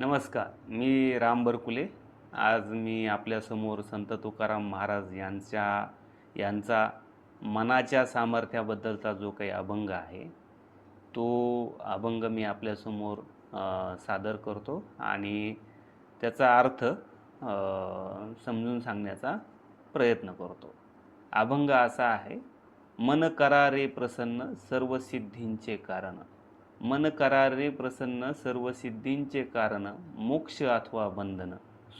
नमस्कार मी राम बरकुले. आज मी आपल्यासमोर संत तुकाराम महाराज यांच्या यांचा मनाच्या सामर्थ्याबद्दलचा जो काही अभंग आहे तो अभंग मी आपल्यासमोर सादर करतो आणि त्याचा अर्थ समजून सांगण्याचा प्रयत्न करतो. अभंग असा आहे मन करारे प्रसन्न सर्व सिद्धींचे कारण. मन करारे प्रसन्न सर्व सिद्धींचे कारण मोक्ष अथवा बंधन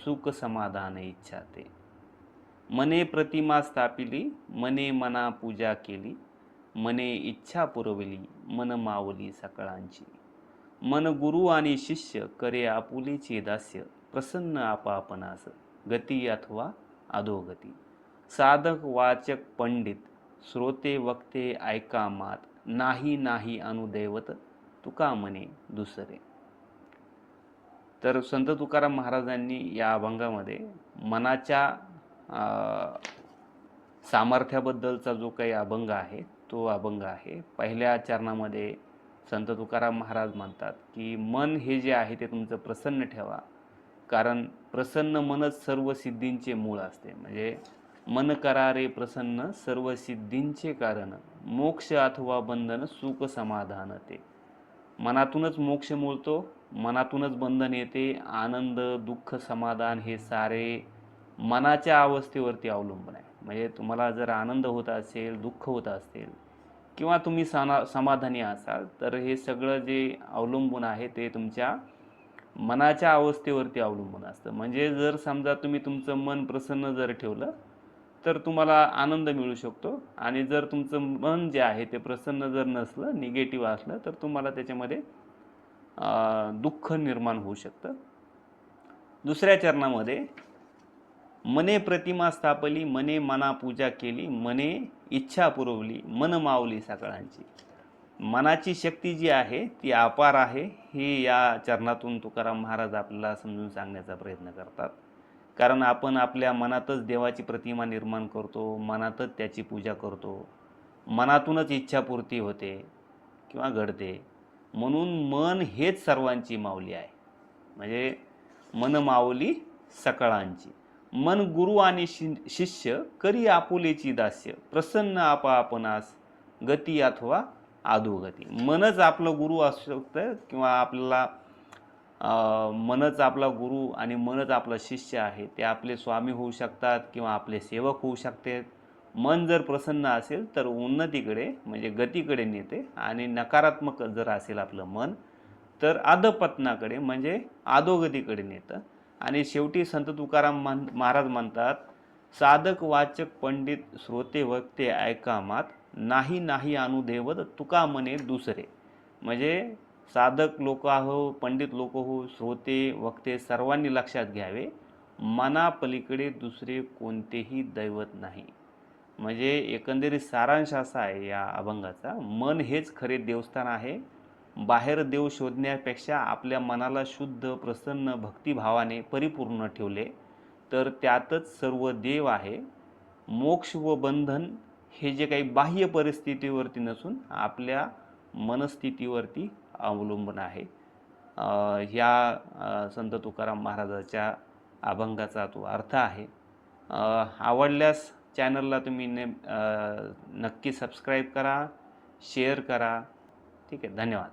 सुख समाधान इच्छा ते मने प्रतिमा स्थापिली मने मना पूजा केली मने इच्छा पुरवली मन मावली सकळांची. मन गुरु आणि शिष्य करे आपुलीचे दास्य प्रसन्न आपापनास गती अथवा अधोगती. साधक वाचक पंडित श्रोते वक्ते ऐका मात नाही नाही अनुदैवत तुका म्हणे दुसरे. तर संत तुकाराम महाराजांनी या अभंगामध्ये मनाच्या सामर्थ्याबद्दलचा जो काही अभंग आहे तो अभंग आहे. पहिल्या चरणामध्ये संत तुकाराम महाराज म्हणतात की मन हे जे आहे ते तुमचं प्रसन्न ठेवा. कारण प्रसन्न मनच सर्व सिद्धींचे मूळ असते. म्हणजे मन करारे प्रसन्न सर्व सिद्धींचे कारण. मोक्ष अथवा बंधन सुख समाधान ते. मनातूनच मोक्ष मिळतो मनातूनच बंधन येते आनंद दुःख समाधान हे सारे मनाच्या अवस्थेवरती अवलंबून आहे. म्हणजे तुम्हाला जर आनंद होत असेल दुःख होत असेल किंवा तुम्ही सना समाधानी असाल तर हे सगळं जे अवलंबून आहे ते तुमच्या मनाच्या अवस्थेवरती अवलंबून असतं. म्हणजे जर समजा तुम्ही तुमचं मन प्रसन्न जर ठेवलं तर तुम्हाला आनंद मिळू शकतो. आणि जर तुमचं मन जे आहे ते प्रसन्न जर नसलं निगेटिव्ह असलं तर तुम्हाला त्याच्यामध्ये दुःख निर्माण होऊ शकतं. दुसऱ्या चरणामध्ये मने प्रतिमा स्थापली मने मना पूजा केली मने इच्छा पुरवली मन मावली सकाळांची मनाची शक्ती जी आहे ती अपार आहे. हे या चरणातून तुकाराम महाराज आपल्याला समजून सांगण्याचा प्रयत्न करतात. कारण आपण आपल्या मनातच देवाची प्रतिमा निर्माण करतो मनातच त्याची पूजा करतो. मनातूनच इच्छापूर्ती होते किंवा घडते. म्हणून मन हेच सर्वांची माऊली आहे. म्हणजे मन माऊली सकळांची. मन गुरु आणि शि शिष्य करी आपुलेची दास्य प्रसन्न आपा आपणास गती अथवा अधोगती मनच आपलं गुरु असू शकतं किंवा आपल्याला मनच आपला गुरु आणि मनच आपला शिष्य आहे. ते आपले स्वामी होऊ शकतात किंवा आपले सेवक होऊ शकते. मन जर प्रसन्न असेल तर उन्नतीकडे म्हणजे गतीकडे नेते आणि नकारात्मक जर असेल आपलं मन तर अधपतनाकडे म्हणजे आदोगतीकडे नेतं. आणि शेवटी संत तुकाराम मान महाराज म्हणतात साधक वाचक पंडित श्रोते वक्ते ऐकामात नाही नाही अनुदेवत तुका मने दुसरे. म्हणजे साधक लोक आहो पंडित लोक हो श्रोते वक्ते सर्वांनी लक्षात घ्यावे. मनापलीकडे दुसरे कोणतेही दैवत नाही. म्हणजे एकंदरीत सारांश असा आहे या अभंगाचा. मन हेच खरे देवस्थान आहे. बाहेर देव शोधण्यापेक्षा आपल्या मनाला शुद्ध प्रसन्न भक्तिभावाने परिपूर्ण ठेवले तर त्यातच सर्व देव आहे. मोक्ष व बंधन हे जे काही बाह्य परिस्थितीवरती नसून आपल्या मनस्थितीवरती अवलंबून आहे. ह्या संत तुकाराम महाराजाच्या अभंगाचा तो अर्थ आहे. आवडल्यास चॅनलला तुम्ही ने नक्की सबस्क्राईब करा शेअर करा. ठीक आहे धन्यवाद.